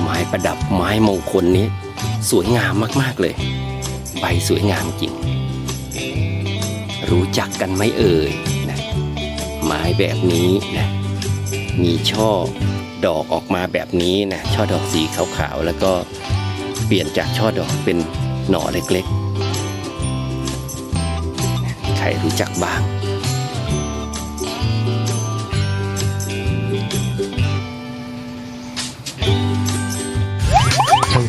ไม้ประดับไม้มงคลนี้ สวยงามมากๆเลย ใบสวยงามจริง รู้จักกันไหมเอ่ยนะไม้แบบนี้นะมีช่อดอกออกมาแบบนี้นะช่อดอกสีขาวๆแล้วก็เปลี่ยนจากช่อดอกเป็นหน่อเล็กๆ ใครรู้จักบ้าง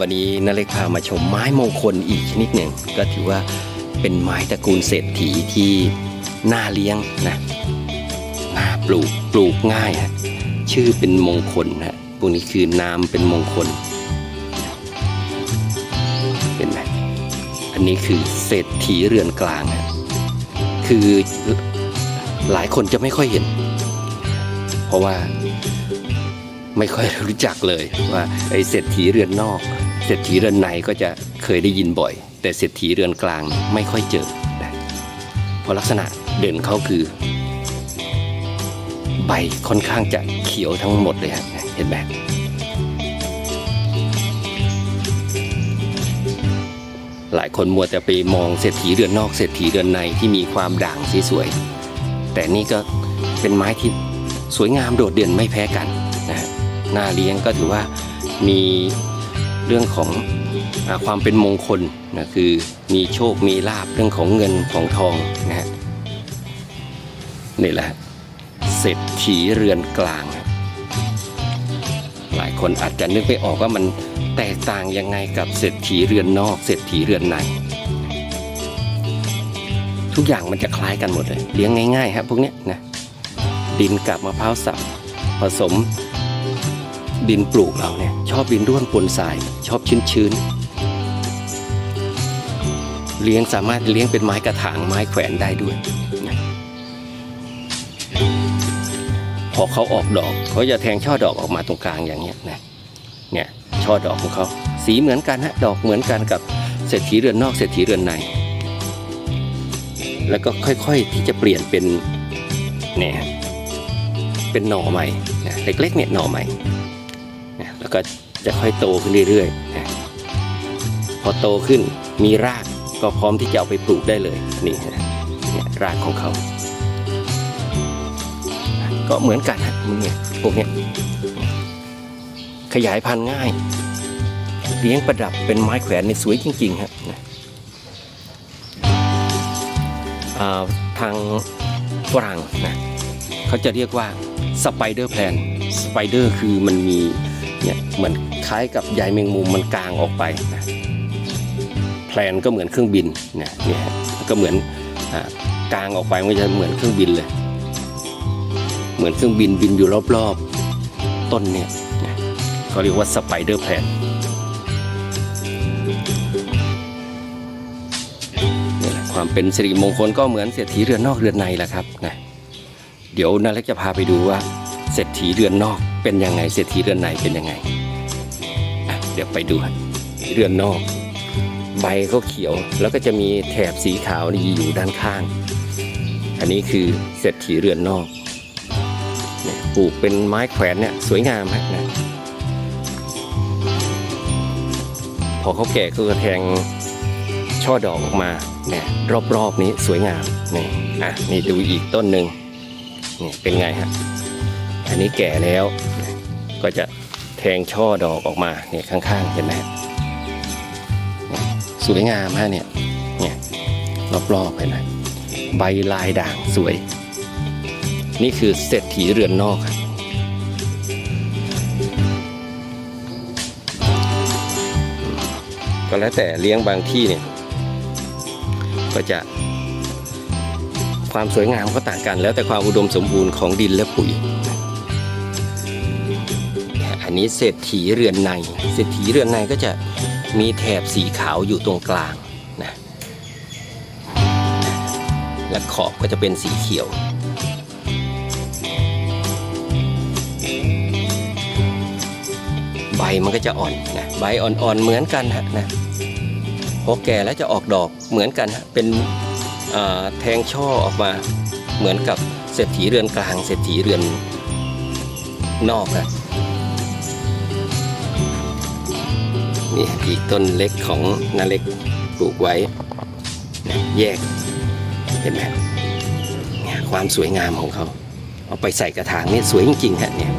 วันนี้นาเล็กพามาชมไม้มงคลอีกชนิดหนึ่ง ก็ถือว่าเป็นไม้ตระกูลเศรษฐีที่น่าเลี้ยงนะน่าปลูกปลูกง่ายฮะชื่อเป็นมงคลนะพวกนี้คือนามเป็นมงคลเป็นไหมอันนี้คือเศรษฐีเรือนกลางฮะคือหลายคนจะไม่ค่อยเห็น เพราะว่าไม่ค่อยรู้จักเลยว่าไอ้เศรษฐีเรือนนอก เศรษฐีเรือนในก็จะเคยได้ยินบ่อย แต่เศรษฐีเรือนกลางไม่ค่อยเจอเพราะลักษณะเด่นเขาคือ ใบค่อนข้างจะเขียวทั้งหมดเลยฮะเห็นไหมหลายคนมัวแต่ไปมองเศรษฐีเรือนนอกเศรษฐีเรือนในที่มีความด่างสวยๆแต่นี่ก็เป็นไม้ที่สวยงามโดดเด่นไม่แพ้กันนะฮะน่าเลี้ยงก็ถือว่ามี เรื่องของอความเป็นมงคลนะคือมีโชคมีลาบเรื่องของเงินของทองนะฮะนี่แหละเศรษฐีเรือนกลาง หลายคนอาจจะนึกไม่ออกว่ามันแตกต่างยังไงกับเศรษฐีเรือนนอกเศรษฐีเรือนในทุกอย่างมันจะคล้ายกันหมดเลยเลี้ยงง่ายๆครับพวกเนี้ยนะดินกับมะพร้าวสับผสม ดินปลูกเราเนี่ย ชอบดินร่วนปนทราย ชอบชื้นๆเลี้ยงสามารถเลี้ยงเป็นไม้กระถางไม้แขวนได้ด้วยนะพอเขาออกดอกเขาจะแทงช่อดอกออกมาตรงกลางอย่างเงี้ยนะเนี่ยช่อดอกของเขาสีเหมือนกันฮะดอกเหมือนกันกับเศรษฐีเรือนนอกเศรษฐีเรือนใน แล้วก็ค่อยๆที่จะเปลี่ยนเป็นเนี่ยเป็นหน่อใหม่นะเล็กๆเนี่ยหน่อใหม่ ก็จะค่อยโตขึ้นเรื่อยๆนะพอโตขึ้นมีรากก็พร้อมที่จะเอาไปปลูกได้เลยนี่นะเนี่ยรากของเขา ก็เหมือนกันฮะมึงเนี่ยพวกเนี้ยขยายพันธุ์ง่าย เลี้ยงประดับเป็นไม้แขวนในสวยจริงๆฮะนะอ่าทางฝรั่งนะเขาจะเรียกว่าสไปเดอร์แพลนสไปเดอร์คือมันมี เนี่ยเหมือนคล้ายกับใยแมงมุมมันกลางออกไปนะแพลนก็เหมือนเครื่องบินนะเนี่ยก็เหมือนอกลางออกไปมันจะเหมือนเครื่องบินเลย เหมือนเครื่องบินบินอยู่รอบๆต้นเนี่ยเขาเรียกว่าสไปเดอร์แพลนนี่แหละความเป็นสิริมงคลก็เหมือนเศรษฐีเรือนนอกเรือนในแหละครับนะเดี๋ยวนาเล็กจะพาไปดูว่าเศรษฐีเรือนนอก เป็นยังไงเศรษฐีเรือนในเป็นยังไงเดี๋ยวไปดูเรือนนอก ใบเขาเขียวแล้วก็จะมีแถบสีขาวนี่อยู่ด้านข้าง อันนี้คือเศรษฐีเรือนนอกปลูกเป็นไม้แขวนเนี่ยสวยงามฮะนะพอเขาแก่ก็จะแทงช่อดอกออกมาเนี่ยรอบๆนี้สวยงามนี่อะนี่ดูอีกต้นหนึ่งนี่เป็นไงฮะ อันนี้แก่แล้ว ก็จะแทงช่อดอกออกมาเนี่ยข้างๆเห็นไหมสวยงามฮะเนี่ยเนี่ยรอบๆเห็นไหมใบลายด่างสวย นี่คือเศรษฐีเรือนนอกครับก็แล้วแต่เลี้ยงบางที่เนี่ย ก็จะ ความสวยงามก็ต่างกัน แล้วแต่ความอุดมสมบูรณ์ของดินและปุ๋ย นนี้เศรษฐีเรือนใน เศรษฐีเรือนในก็จะมีแถบสีขาวอยู่ตรงกลางนะและขอบก็จะเป็นสีเขียวใบมันก็จะอ่อนนะใบอ่อนๆเหมือนกันฮะนะพอแก่แล้วจะออกดอกเหมือนกันฮะเป็นแทงช่อออกมาเหมือนกับเศรษฐีเรือนกลาง เศรษฐีเรือนนอกนะ นี่อีกต้นเล็กของนาเล็กปลูกไว้นะแยกเห็นไหมเนี่ยความสวยงามของเขา เอาไปใส่กระถางนี่สวยจริงๆฮะเนี่ย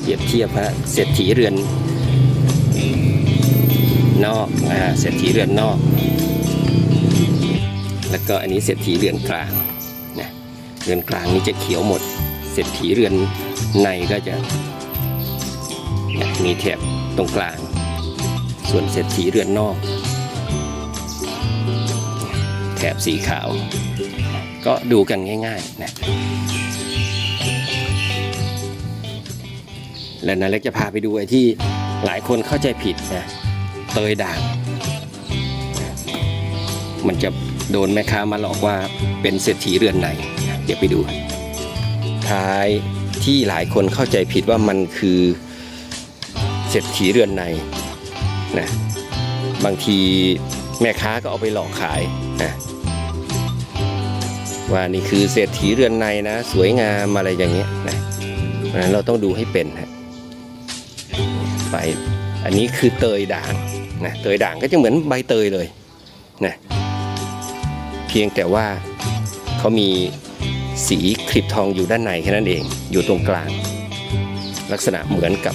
เปรียบเทียบฮะเศรษฐีเรือน นอกอ่าเศรษฐีเรือนนอก แล้วก็อันนี้เศรษฐีเรือนกลางนะเรือนกลางนี่จะเขียวหมด เศรษฐีเรือนในก็จะ มีแถบตรงกลาง ส่วนเศรษฐีเรือนนอก แถบสีขาว ก็ดูกันง่ายๆนะและนาเล็กจะพาไปดูไอ้ที่หลายคนเข้าใจผิดนะเตยด่าง มันจะโดนแม่ค้ามาหลอกว่าเป็นเศรษฐีเรือนไหน เดี๋ยวไปดู ท้ายที่หลายคนเข้าใจผิดว่ามันคือ ศรษฐีเรือนในนะบางทีแม่ค้าก็เอาไปหลอกขายนะว่านี่คือเศรษฐีเรือนในนะ สวยงามอะไรอย่างเงี้ยนะเพราะฉะนั้นเราต้องดูให้เป็นฮะไปอันนี้คือเตยด่างนะเตยด่างก็จะเหมือนใบเตยเลยนะเพียงแต่ว่าเขามีสีคลิปทองอยู่ด้านในแค่นั้นเองอยู่ตรงกลาง ลักษณะเหมือนกับ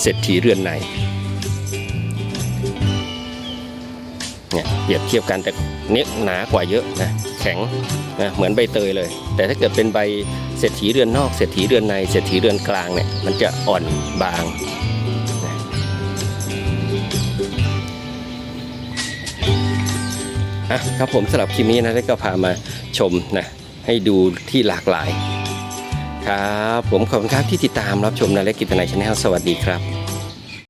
เศรษฐีเรือนในเนี่ยเปรียบเทียบกันแต่เนี้ยหนากว่าเยอะนะแข็งนะเหมือนใบเตยเลย แต่ถ้าเกิดเป็นใบเศรษฐีเรือนนอกเศรษฐีเรือนในเศรษฐีเรือนกลางเนี่ยมันจะอ่อนบางอะครับผมสำหรับคลิปนี้นะได้ก็พามาชมนะให้ดูที่หลากหลาย ครับ ผมขอบคุณครับที่ติดตามรับชมนาเละกิจนายชาแนลสวัสดีครับ